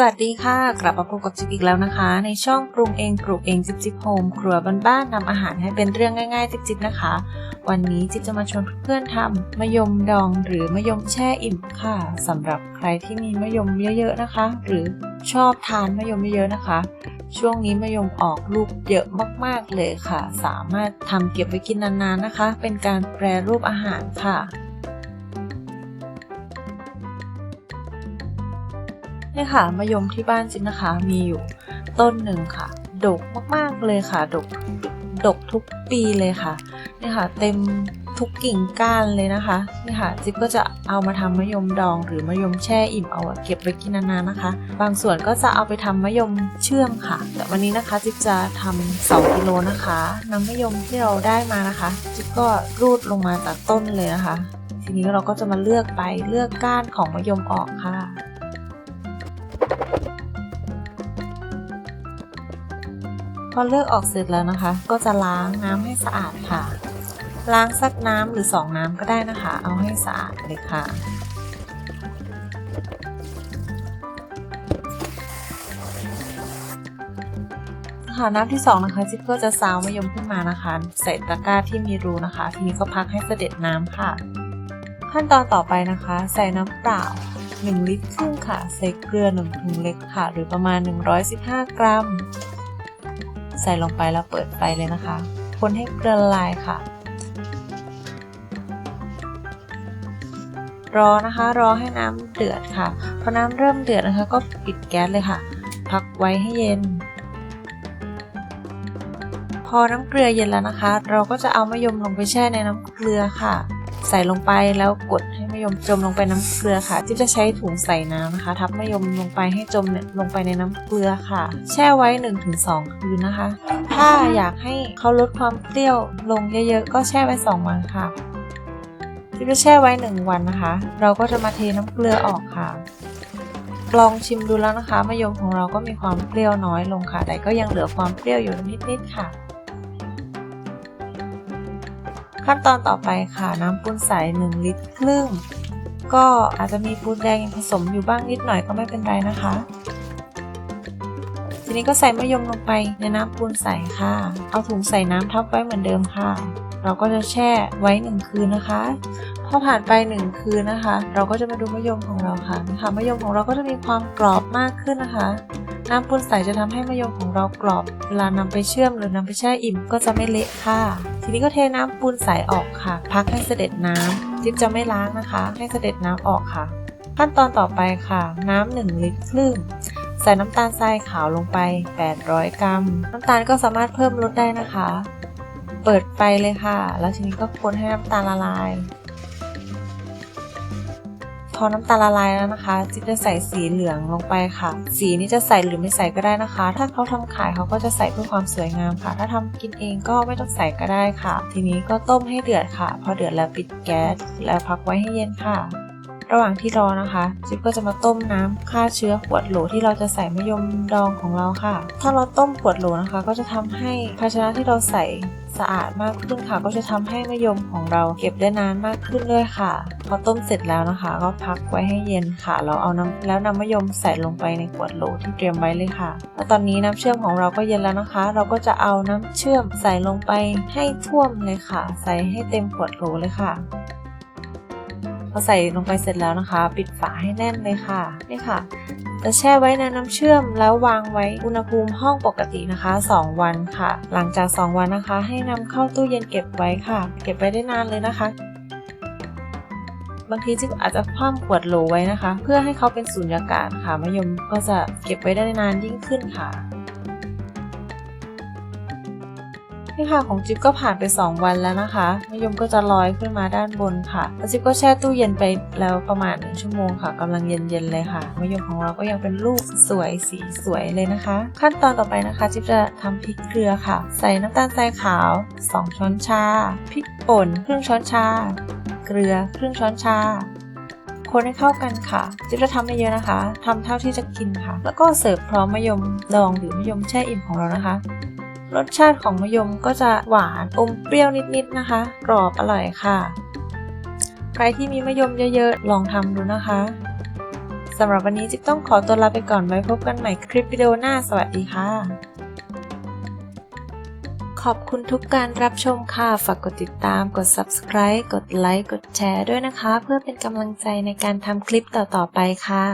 สวัสดีค่ะ กลับมาพบกับจิ๊บอีกแล้วนะคะ ในช่องปรุงเองปลูกเองจิ๊บจิ๊บโฮมครัวบ้านๆนำอาหารให้เป็นเรื่องง่ายๆจิ๊บจิ๊บนะคะ วันนี้จิ๊บจะมาชวนเพื่อนๆทำมะยมดองหรือมะยมแช่อิ่มค่ะสำหรับใครที่มีมะยมเยอะๆนะคะ หรือชอบทานมะยมเยอะๆนะคะ ช่วงนี้มะยมออกลูกเยอะมากๆเลยค่ะ สามารถทำเก็บไว้กินนานๆนะคะ เป็นการแปรรูปอาหารค่ะ นี่ยค่ะมะยมที่บ้านจิ๊บนะคะมีอยู่ต้นหนึ่งค่ะ ดกมากๆเลยค่ะ ดกดกทุกปีเลยค่ะนี่ค่ะ เต็มทุกกิ่งก้านเลยนะคะนี่ค่ะจิ๊บก็จะเอามาทำมะยมดอง หรือมะยมแช่อิ่มเอาเก็บไว้กินนานๆนะคะ บางส่วนก็จะเอาไปทำมะยมเชื่อมค่ะ แต่วันนี้นะคะจิ๊บจะทำ2กิโลนะคะน้ำมะยมที่เราได้มานะคะจิ๊บก็รูดลงมาจากต้นเลยนะคะ ทีนี้เราก็จะมาเลือกไปเลือกก้านของมะยมออกค่ะ อเลือกออกเสร็จแล้วนะคะ ก็จะล้างน้ำให้สะอาดค่ะ ล้างสักน้ำหรือสองน้ำก็ได้นะคะ เอาให้สะอาดเลยค่ะค่ะน้ำที่สองนะคะจิ๊บก็จะซาวมะยมขึ้นมานะคะ ใส่ตะกร้าที่มีรูนะคะ ทีนี้ก็พักให้เสด็จน้ำค่ะ ขั้นตอนต่อไปนะคะ ใส่น้ำเปล่า 1 ลิตรครึ่งค่ะ ใส่เกลือ1ถุงเล็กค่ะ หรือประมาณ 115 กรัม ส่ลงไปแล้วเปิดไฟเลยนะคะ คนให้เกลือละลายค่ะ รอนะคะ รอให้น้ำเดือดค่ะ พอน้ำเริ่มเดือดนะคะ ก็ปิดแก๊สเลยค่ะ พักไว้ให้เย็น พอน้ำเกลือเย็นแล้วนะคะ เราก็จะเอามะยมลงไปแช่ในน้ำเกลือค่ะ ใส่ลงไปแล้วกดให้ะยมจมลงไปน้ำเกลือค่ะจิ๊บจะใช้ถุงใส่น้ำนะคะ ทับมะยมลงไปให้จมเนี่ยลงไปในน้ำเกลือค่ะ แช่ไว้ 1-2 คืนนะคะ ถ้าอยากให้เขาลดความเปรี้ยวลงเยอะๆ ก็แช่ไว้ 2 วันค่ะจิ๊บจะแช่ไว้ 1 วันนะคะ เราก็จะมาเทน้ำเกลือออกค่ะลองชิมดูแล้วนะคะมะยมของเราก็มีความเปรี้ยวน้อยลงค่ะ แต่ก็ยังเหลือความเปรี้ยวอยู่นิดๆค่ะ ขั้นตอนต่อไปค่ะน้ำปูนใส1ลิตรครึ่ง ก็อาจจะมีปูนแดงผสมอยู่บ้างนิดหน่อยก็ไม่เป็นไรนะคะ ทีนี้ก็ใส่มะยมลงไปในน้ำปูนใสค่ะ เอาถุงใส่น้ำทับไว้เหมือนเดิมค่ะ เราก็จะแช่ไว้ 1 คืนนะคะ พอผ่านไป 1 คืนนะคะ เราก็จะมาดูมะยมของเราค่ะนะคะมะยมของเราก็จะมีความกรอบมากขึ้นนะคะ น้ำปูนใสจะทำให้มะยมของเรากรอบ เวลานำไปเชื่อมหรือนำไปแช่อิ่มก็จะไม่เละค่ะ ทีนี้ก็เทน้ำปูนใสออกค่ะ พักให้เสด็จน้ำจิ๊บจะไม่ล้างนะคะ ให้เสด็จน้ำออกค่ะ ขั้นตอนต่อไปค่ะ น้ำ1ลิตรครึ่งใส่น้ำตาลทรายขาวลงไป 800 กรัม น้ำตาลก็สามารถเพิ่มรสได้นะคะ เปิดไฟเลยค่ะ แล้วทีนี้ก็คนให้น้ำตาลละลาย พอน้ำตาลละลายแล้วนะคะจิ๊บจะใส่สีเหลืองลงไปค่ะ สีนี้จะใส่หรือไม่ใส่ก็ได้นะคะ ถ้าเขาทำขายเขาก็จะใส่เพื่อความสวยงามค่ะ ถ้าทำกินเองก็ไม่ต้องใส่ก็ได้ค่ะ ทีนี้ก็ต้มให้เดือดค่ะ พอเดือดแล้วปิดแก๊สแล้วพักไว้ให้เย็นค่ะ ระหว่างที่รอนะคะจิ๊บก็จะมาต้มน้ำฆ่าเชื้อขวดโหลที่เราจะใส่มะยมดองของเราค่ะ ถ้าเราต้มขวดโหลนะคะ ก็จะทำให้ภาชนะที่เราใส่สะอาดมากขึ้นค่ะ ก็จะทำให้มะยมของเราเก็บได้นานมากขึ้นด้วยค่ะ พอต้มเสร็จแล้วนะคะ ก็พักไว้ให้เย็นค่ะ เราเอาน้ำแล้วนำมะยมใส่ลงไปในขวดโหลที่เตรียมไว้เลยค่ะ แล้วตอนนี้น้ำเชื่อมของเราก็เย็นแล้วนะคะ เราก็จะเอาน้ำเชื่อมใส่ลงไปให้ท่วมเลยค่ะ ใส่ให้เต็มขวดโหลเลยค่ะ อใส่ลงไปเสร็จแล้วนะคะ ปิดฝาให้แน่นเลยค่ะนี่ค่ะจะแช่ไว้ในน้ำเชื่อมแล้ววางไว้อุณหภูมิห้องปกตินะคะ 2 วันค่ะ หลังจาก 2 วันนะคะ ให้นำเข้าตู้เย็นเก็บไว้ค่ะ เก็บไว้ได้นานเลยนะคะ บางทีจิ๊บอาจจะคว่ำขวดโหลไว้นะคะ เพื่อให้เขาเป็นสูญญากาศค่ะมะยมก็จะเก็บไว้ได้นานยิ่งขึ้นค่ะ นี่ค่ะของจิ๊บก็ผ่านไป 2 วันแล้วนะคะมะยมก็จะลอยขึ้นมาด้านบนค่ะแล้วจิ๊บก็แช่ตู้เย็นไปแล้วประมาณ1ชั่วโมงค่ะกำลังเย็นๆเลยค่ะมะยมของเราก็ยังเป็นลูกสวยสีสวยเลยนะคะ ขั้นตอนต่อไปนะคะ จิ๊บจะทำพริกเกลือค่ะ ใส่น้ำตาลทรายขาว 2 ช้อนชา พริกป่นครึ่งช้อนชา เกลือครึ่งช้อนชาคนให้เข้ากันค่ะ จิ๊บจะทำไม่เยอะนะคะ ทำเท่าที่จะกินค่ะ แล้วก็เสิร์ฟพร้อมมะยมดองหรือมะยมแช่อิ่มของเรานะคะ รสชาติของมะยมก็จะหวานอมเปรี้ยวนิดๆนะคะ กรอบอร่อยค่ะ ใครที่มีมะยมเยอะๆ ลองทำดูนะคะสำหรับวันนี้จิ๊บต้องขอตัวลาไปก่อนไว้พบกันใหม่คลิปวิดีโอหน้าสวัสดีค่ะ ขอบคุณทุกการรับชมค่ะ ฝากกดติดตาม กด subscribe กดไลค์ กดแชร์ด้วยนะคะ เพื่อเป็นกำลังใจในการทำคลิปต่อๆไปค่ะ